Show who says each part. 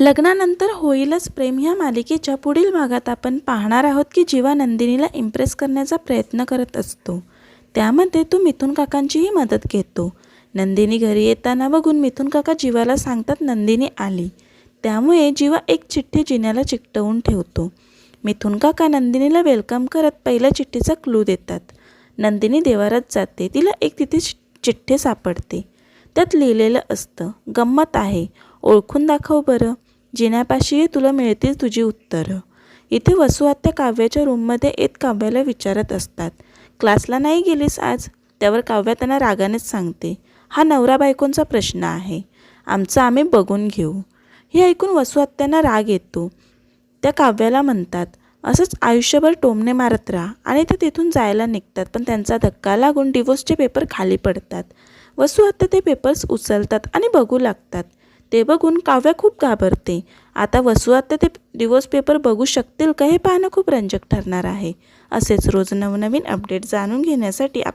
Speaker 1: लग्नानंतर होईलच प्रेम. ह्या मालिकेच्या पुढील भागात आपण पाहणार आहोत की जीवा नंदिनीला इम्प्रेस करण्याचा प्रयत्न करत असतो. त्यामध्ये तो मिथुन काकांचीही मदत घेतो. नंदिनी घरी येताना बघून मिथुन काका जीवाला सांगतात नंदिनी आली. त्यामुळे जीवा एक चिठ्ठी जिन्याला चिकटवून ठेवतो. मिथुन काका नंदिनीला वेलकम करत पहिल्या चिठ्ठीचा क्लू देतात. नंदिनी देवारात जाते. तिला एक तिथे चि- चिठ्ठी सापडते. त्यात लिहिलेलं असतं गंमत आहे. ओळखून दाखव बरं. जिन्यापाशी तुला मिळतील तुझी उत्तरं. इथे वसुआत्या काव्याच्या रूममध्ये येत काव्याला विचारत असतात. क्लासला नाही गेलीस आज? त्यावर काव्या त्यांना रागानेच सांगते. हा नवरा बायकोंचा प्रश्न आहे. आमचं आम्ही बघून घेऊ. हे ऐकून वसुआत्यांना राग येतो. त्या काव्याला म्हणतात असंच आयुष्यभर टोमणे मारत राहा आणि ते तिथून जायला निघतात पण त्यांचा धक्का लागून डिवोर्सचे पेपर खाली पडतात. वसू ते पेपर्स उचलतात आणि बघू लागतात. ते बघून काव्या खूप घाबरते. आता वसू आता ते डिवोर्स पेपर बघू शकतील का हे पाहणं खूप रंजक ठरणार आहे. असेच रोज नवनवीन अपडेट जाणून घेण्यासाठी आप